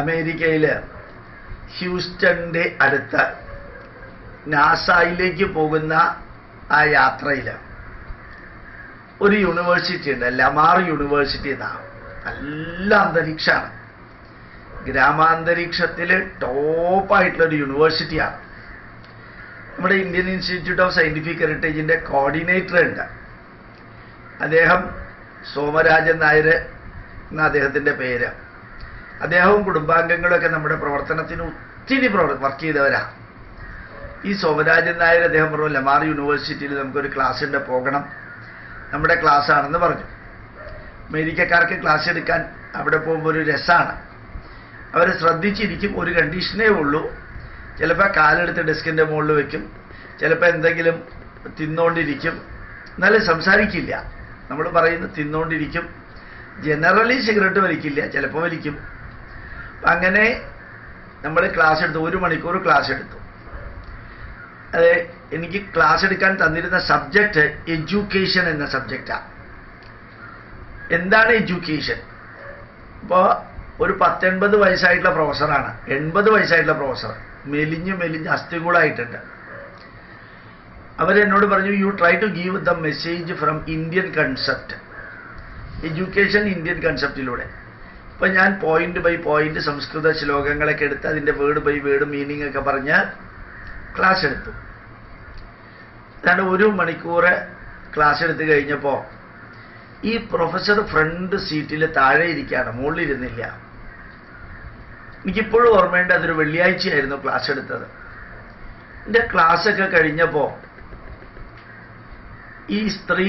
അമേരിക്കയിൽ ഹ്യൂസ്റ്റണിന്റെ അടുത്ത് നാസായിലേക്ക് പോകുന്ന ആ യാത്രയിൽ ഒരു യൂണിവേഴ്സിറ്റി ഉണ്ട് ലമാർ യൂണിവേഴ്സിറ്റി എന്നാണ് നല്ല അന്തരീക്ഷമാണ് ഗ്രാമാന്തരീക്ഷത്തിൽ ടോപ്പായിട്ടുള്ള ഒരു യൂണിവേഴ്സിറ്റിയാണ് നമ്മുടെ ഇന്ത്യൻ ഇൻസ്റ്റിറ്റ്യൂട്ട് ഓഫ് സയന്റിഫിക് ഹെറിറ്റേജിന്റെ കോർഡിനേറ്റർ ഉണ്ട്. അദ്ദേഹം സോമരാജൻ നായർ എന്ന അദ്ദേഹത്തിന്റെ പേര്. അദ്ദേഹവും കുടുംബാംഗങ്ങളൊക്കെ നമ്മുടെ പ്രവർത്തനത്തിന് ഒത്തിരി വർക്ക് ചെയ്തവരാ. ഈ സോമരാജൻ നായർ അദ്ദേഹം പറഞ്ഞു ലമാർ യൂണിവേഴ്സിറ്റിയിൽ നമുക്കൊരു ക്ലാസ് ഉണ്ട് പോകണം. നമ്മുടെ ക്ലാസ് ആണെന്ന് പറഞ്ഞു. അമേരിക്കക്കാർക്ക് ക്ലാസ് എടുക്കാൻ അവിടെ പോകുമ്പോൾ ഒരു രസമാണ് അവരെ ശ്രദ്ധിച്ചിരിക്കും ഒരു കണ്ടീഷനേ ഉള്ളൂ. ചിലപ്പോൾ കാലെടുത്ത് ഡെസ്കിന്റെ മുകളിൽ വെക്കും. ചിലപ്പോൾ എന്തെങ്കിലും തിന്നുകൊണ്ടിരിക്കും എന്നാലും സംസാരിക്കില്ല. നമ്മൾ പറയുന്നത് തിന്നുകൊണ്ടിരിക്കും ജനറലി സിഗരറ്റ് വലിക്കില്ല ചിലപ്പോൾ വലിക്കും. അങ്ങനെ നമ്മൾ ക്ലാസ് എടുത്തു ഒരു മണിക്കൂർ ക്ലാസ് എടുത്തു. അത് എനിക്ക് ക്ലാസ് എടുക്കാൻ തന്നിരുന്ന സബ്ജക്റ്റ് എഡ്യൂക്കേഷൻ എന്ന സബ്ജക്റ്റാണ് എന്താണ് എഡ്യൂക്കേഷൻ ഇപ്പോൾ ഒരു പത്തൊൻപത് വയസ്സായിട്ടുള്ള പ്രൊഫസറാണ് എൺപത് വയസ്സായിട്ടുള്ള പ്രൊഫസർ മെലിഞ്ഞ് മെലിഞ്ഞ് അസ്ഥികൂടായിട്ടുണ്ട്. അവരെന്നോട് പറഞ്ഞു you try to give the message from Indian concept education Indian കൺസെപ്റ്റിലൂടെ ഇപ്പൊ ഞാൻ പോയിന്റ് ബൈ പോയിന്റ് സംസ്കൃത ശ്ലോകങ്ങളൊക്കെ എടുത്ത് അതിന്റെ വേർഡ് ബൈ വേർഡ് മീനിങ് ഒക്കെ പറഞ്ഞ് ക്ലാസ് എടുത്തു. അതാണ് ഒരു മണിക്കൂർ ക്ലാസ് എടുത്തു കഴിഞ്ഞപ്പോൾ ഈ പ്രൊഫസർ ഫ്രണ്ട് സീറ്റിൽ താഴെ ഇരിക്കുകയാണ് മുകളിലിരുന്നില്ല എനിക്കിപ്പോഴും ഓർമ്മയുണ്ട് അതൊരു വെള്ളിയാഴ്ചയായിരുന്നു ക്ലാസ് എടുത്തത്. എന്റെ ക്ലാസ്സൊക്കെ കഴിഞ്ഞപ്പോൾ ഈ സ്ത്രീ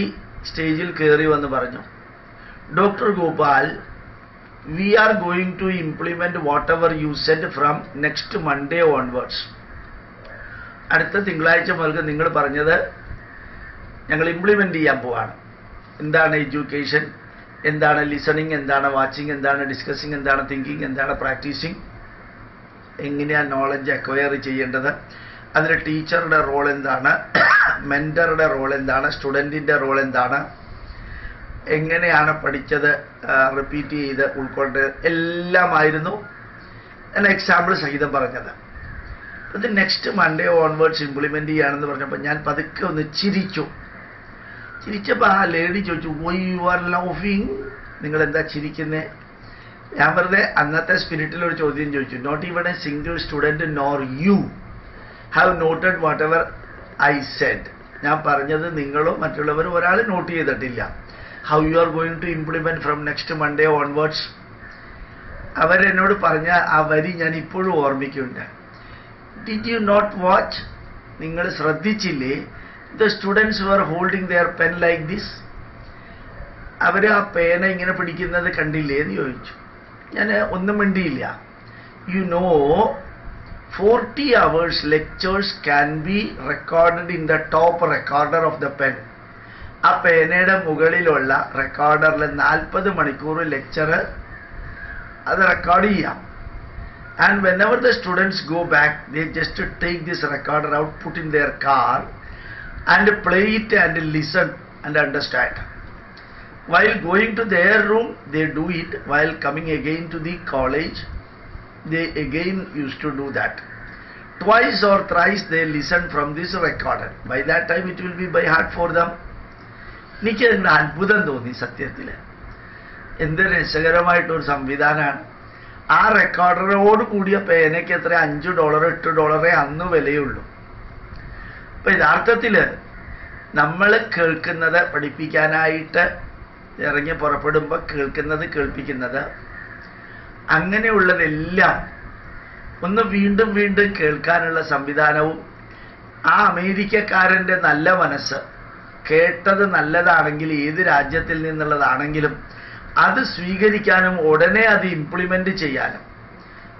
സ്റ്റേജിൽ കയറി വന്ന് പറഞ്ഞു doctor Gopal are going to implement whatever you said from next Monday onwards അടുത്ത തിങ്കളാഴ്ച മുതൽ നിങ്ങൾ പറഞ്ഞത് ഞങ്ങൾ ഇംപ്ലിമെന്റ് ചെയ്യാൻ പോവാണ്. എന്താണ് എഡ്യൂക്കേഷൻ എന്താണ് ലിസണിങ് എന്താണ് വാച്ചിങ് എന്താണ് ഡിസ്കസിങ് എന്താണ് തിങ്കിങ് എന്താണ് പ്രാക്ടീസിങ് എങ്ങനെയാണ് നോളജ് അക്വയർ ചെയ്യേണ്ടത്? അതിൽ ടീച്ചറുടെ റോൾ എന്താണ്? മെന്ററുടെ റോൾ എന്താണ്? സ്റ്റുഡന്റിന്റെ റോൾ എന്താണ്? എങ്ങനെയാണ് പഠിച്ചത് റിപ്പീറ്റ് ചെയ്ത് ഉൾക്കൊണ്ട് എല്ലാമായിരുന്നു. ഞാൻ എക്സാമ്പിൾ സഹിതം പറഞ്ഞത്. അത് നെക്സ്റ്റ് മൺഡേ ഓൺവേർഡ്സ് ഇംപ്ലിമെന്റ് ചെയ്യുകയാണെന്ന് പറഞ്ഞപ്പോൾ ഞാൻ പതുക്കെ ഒന്ന് ചിരിച്ചു. ചിരിച്ചപ്പോൾ ആ ലേഡി ചോദിച്ചു വൈ യു ആർ ലൗഫിങ് നിങ്ങൾ എന്താ ചിരിക്കുന്നേ? ഞാൻ വെറുതെ അന്നത്തെ സ്പിരിറ്റിൽ ഒരു ചോദ്യം ചോദിച്ചു not even a single student nor you have noted whatever I said ഞാൻ പറഞ്ഞത് നിങ്ങളോ മറ്റുള്ളവരും ഒരാൾ നോട്ട് ചെയ്തിട്ടില്ല. How you are going to implement from next Monday onwards അവരെന്നോട് പറഞ്ഞ ആ വരി ഞാൻ ഇപ്പോഴും ഓർമ്മിക്കുന്നുണ്ട്. ഡിഡ് യു നോട്ട് വാച്ച് നിങ്ങൾ ശ്രദ്ധിച്ചില്ലേ? The students were holding their pen like this അവർ ആ പേന ഇങ്ങനെ പിടിക്കുന്നത് കണ്ടില്ലേ എന്ന് ചോദിച്ചു. ഞാൻ ഒന്നും മിണ്ടിയില്ല. You know forty hours lectures can be recorded in the top recorder of the pen ആ പേനയുടെ മുകളിലുള്ള റെക്കോർഡറിൽ നാൽപ്പത് മണിക്കൂർ ലെക്ചർ അത് റെക്കോർഡ് ചെയ്യാം and whenever the students go back they just take this recorder out put in their car and play it and listen and understand while going to their room they do it while coming again to the college they again used to do that twice or thrice they listen from this recorder by that time it will be by heart for them എനിക്ക് അത്ഭുതം തോന്നി സത്യത്തിൽ എന്ത് രസകരമായിട്ടൊരു സംവിധാനമാണ് ആ റെക്കോർഡറോട് കൂടിയ പേനയ്ക്ക് എത്ര? അഞ്ച് ഡോളർ എട്ട് ഡോളറേ അന്ന് വിലയുള്ളൂ. അപ്പൊ യഥാർത്ഥത്തിൽ നമ്മൾ കേൾക്കുന്നത് പഠിപ്പിക്കാനായിട്ട് ഇറങ്ങി പുറപ്പെടുമ്പോൾ കേൾക്കുന്നത് കേൾപ്പിക്കുന്നത് അങ്ങനെയുള്ളതെല്ലാം ഒന്ന് വീണ്ടും വീണ്ടും കേൾക്കാനുള്ള സംവിധാനവും ആ അമേരിക്കക്കാരന്റെ നല്ല മനസ്സ് കേട്ടത് നല്ലതാണെങ്കിൽ ഏത് രാജ്യത്തിൽ നിന്നുള്ളതാണെങ്കിലും അത് സ്വീകരിക്കാനും ഉടനെ അത് ഇംപ്ലിമെന്റ് ചെയ്യാനും.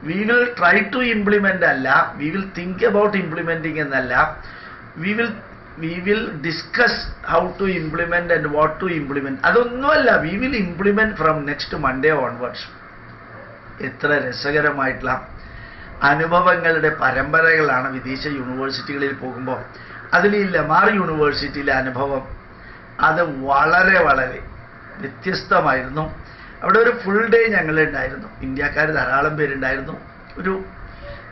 We will try to implement അല്ല we will think about implementing എന്നല്ല. We will we will discuss how to implement and what to implement അതൊന്നുമല്ല we will implement from next Monday onwards എത്ര രസകരമായിട്ടുള്ള അനുഭവങ്ങളുടെ പരമ്പരകളാണ് വിദേശ യൂണിവേഴ്സിറ്റികളിൽ പോകുമ്പോൾ. അതിൽ ഈ ലമാർ യൂണിവേഴ്സിറ്റിയിലെ അനുഭവം. അത് വളരെ വളരെ വ്യത്യസ്തമായിരുന്നു. അവിടെ ഒരു ഫുൾ ഡേ ഞങ്ങൾ ഉണ്ടായിരുന്നു ഇന്ത്യക്കാർ ധാരാളം പേരുണ്ടായിരുന്നു. ഒരു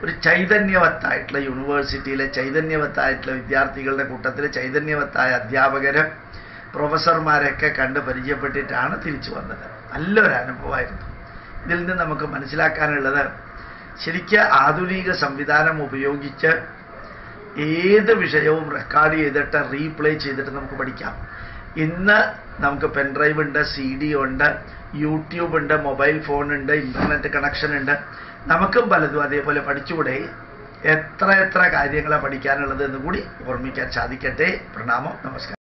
ഒരു ചൈതന്യവത്തായിട്ടുള്ള യൂണിവേഴ്സിറ്റിയിലെ ചൈതന്യവത്തായിട്ടുള്ള വിദ്യാർത്ഥികളുടെ കൂട്ടത്തിൽ ചൈതന്യവത്തായ അധ്യാപകര് പ്രൊഫസർമാരെയൊക്കെ കണ്ട് പരിചയപ്പെട്ടിട്ടാണ് തിരിച്ചു വന്നത്. നല്ലൊരു അനുഭവമായിരുന്നു. ഇതിൽ നിന്ന് നമുക്ക് മനസ്സിലാക്കാനുള്ളത് ശരിക്കും ആധുനിക സംവിധാനം ഉപയോഗിച്ച് ഏത് വിഷയവും റെക്കോർഡ് ചെയ്തിട്ട് റീപ്ലേ ചെയ്തിട്ട് നമുക്ക് പഠിക്കാം. ഇന്ന് നമുക്ക് പെൻഡ്രൈവ് ഉണ്ട് സി ഡി ഉണ്ട് യൂട്യൂബ് ഉണ്ട് മൊബൈൽ ഫോൺ ഉണ്ട് ഇന്റർനെറ്റ് കണക്ഷൻ ഉണ്ട്. നമുക്കും പലതും അതേപോലെ പഠിച്ചുകൂടെ? എത്ര എത്ര കാര്യങ്ങളാണ് പഠിക്കാനുള്ളത് എന്ന് കൂടി ഓർമ്മിക്കാൻ സാധിക്കട്ടെ. പ്രണാമം നമസ്കാരം.